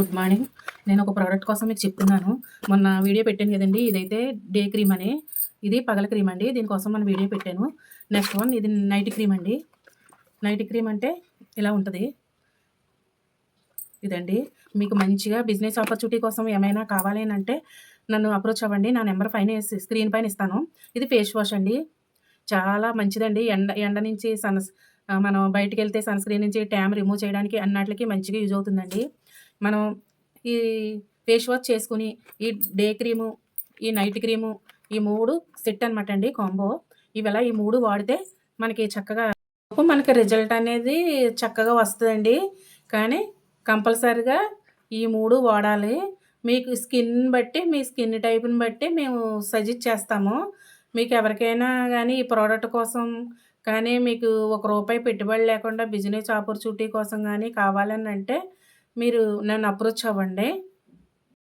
Good morning. నేను ఒక product కోసం మీకు చెప్తున్నాను. మొన్న వీడియో పెట్టాను కదండి ఇదైతే డే క్రీమ్ అని. ఇది పగల క్రీమ్ అండి దీనికోసం మనం వీడియో పెట్టాను. నెక్స్ట్ వన్ ఇది నైట్ క్రీమ్ అండి. నైట్ క్రీమ్ అంటే ఇలా ఉంటుంది. ఇదండి. మీకు మంచిగా బిజినెస్ ఆపర్చునిటీ కోసం ఏమైనా కావాలి అంటే నన్ను అప్రోచ్ అవ్వండి. నా నెంబర్ పైన స్క్రీన్ పైన ఇస్తాను. ఇది ఫేస్ వాష్ అండి. చాలా మంచిదండి. ఎండ ఎండ నుంచి సన్ మనం బయటకు వెళ్తే సన్ స్క్రీన్ నుంచి ట్యామ్ రిమూవ్ చేయడానికి అన్నట్లకి మంచిగా యూజ్ అవుతుందండి. మనం ఈ ఫేస్ వాష్ చేసుకుని ఈ డే క్రీము ఈ నైట్ క్రీము ఈ మూడు సెట్ అనమాట అండి కాంబో. ఇవిలా ఈ మూడు వాడితే మనకి చక్కగా మనకి రిజల్ట్ అనేది చక్కగా వస్తుందండి. కానీ కంపల్సరిగా ఈ మూడు వాడాలి. మీకు స్కిన్ బట్టి మీ స్కిన్ టైప్ని బట్టి మేము సజెస్ట్ చేస్తాము. మీకు ఎవరికైనా కానీ ఈ ప్రోడక్ట్ కోసం కానీ మీకు ఒక రూపాయి పెట్టుబడి లేకుండా బిజినెస్ ఆపర్చునిటీ కోసం కానీ కావాలని అంటే మీరు నన్ను అప్రోచ్ అవ్వండి.